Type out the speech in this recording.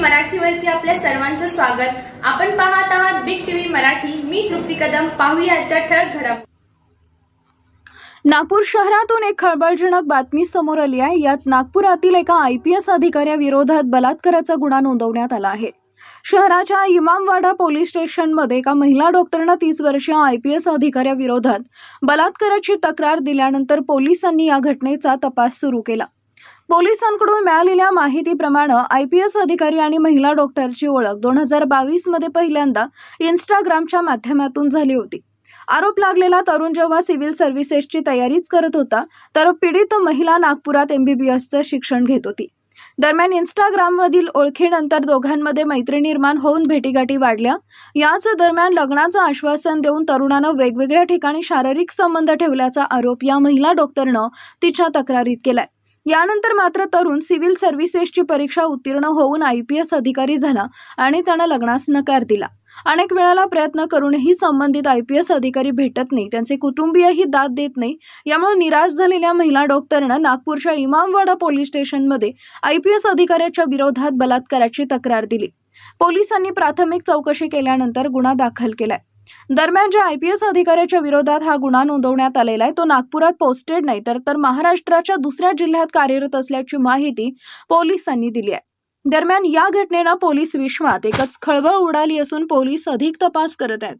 मराठीवरती आपल्या सर्वांचं स्वागत. आपण पाहत आहात बिग टीव्ही मराठी. मी तृप्ती कदम. पाहूया आजच्या ठळक घडामोडी. नागपूर शहरातून एक खळबळजनक बातमी समोर आली आहे. यात नागपुरातील एका आय पी एस अधिकाऱ्याविरोधात बलात्काराचा गुन्हा नोंदवण्यात आला आहे. शहराच्या इमामवाडा पोलीस स्टेशनमध्ये एका महिला डॉक्टरनं तीस वर्षीय आय पी एस अधिकाऱ्याविरोधात बलात्काराची तक्रार दिल्यानंतर पोलिसांनी या घटनेचा तपास सुरू केला. पोलिसांकडून मिळालेल्या माहितीप्रमाणे आय पी एस अधिकारी आणि महिला डॉक्टरची ओळख दोन हजार बावीसमध्ये पहिल्यांदा इंस्टाग्रामच्या माध्यमातून झाली होती. आरोप लागलेला तरुण जेव्हा सिव्हिल सर्व्हिसेसची तयारीच करत होता तर पीडित महिला नागपुरात एमबीबीएसचं शिक्षण घेत होती. दरम्यान इंस्टाग्राममधील ओळखीनंतर दोघांमध्ये मैत्री निर्माण होऊन भेटीगाठी वाढल्या. याच दरम्यान लग्नाचं आश्वासन देऊन तरुणानं वेगवेगळ्या ठिकाणी शारीरिक संबंध ठेवल्याचा आरोप या महिला डॉक्टरनं तिच्या तक्रारीत केलाय. यानंतर मात्र तरुण सिव्हिल सर्व्हिसेसची परीक्षा उत्तीर्ण होऊन आय पी एस अधिकारी झाला आणि त्यानं लग्नास नकार दिला. अनेक वेळाला प्रयत्न करूनही संबंधित आय पी एस अधिकारी भेटत नाही त्यांचे कुटुंबीयही दाद देत नाही. यामुळे निराश झालेल्या महिला डॉक्टरनं नागपूरच्या इमामवाडा पोलीस स्टेशनमध्ये आय पी एस अधिकाऱ्याच्या विरोधात बलात्काराची तक्रार दिली. पोलिसांनी प्राथमिक चौकशी केल्यानंतर गुन्हा दाखल केलाय. दरम्यान ज्या आय पी एस अधिकाऱ्याच्या विरोधात हा गुन्हा नोंदवण्यात आलेला आहे तो नागपुरात पोस्टेड नाही तर तर महाराष्ट्राच्या दुसऱ्या जिल्ह्यात कार्यरत असल्याची माहिती पोलिसांनी दिली आहे. दरम्यान या घटनेनं पोलीस विश्वात एकच खळबळ उडाली असून पोलीस अधिक तपास करत आहेत.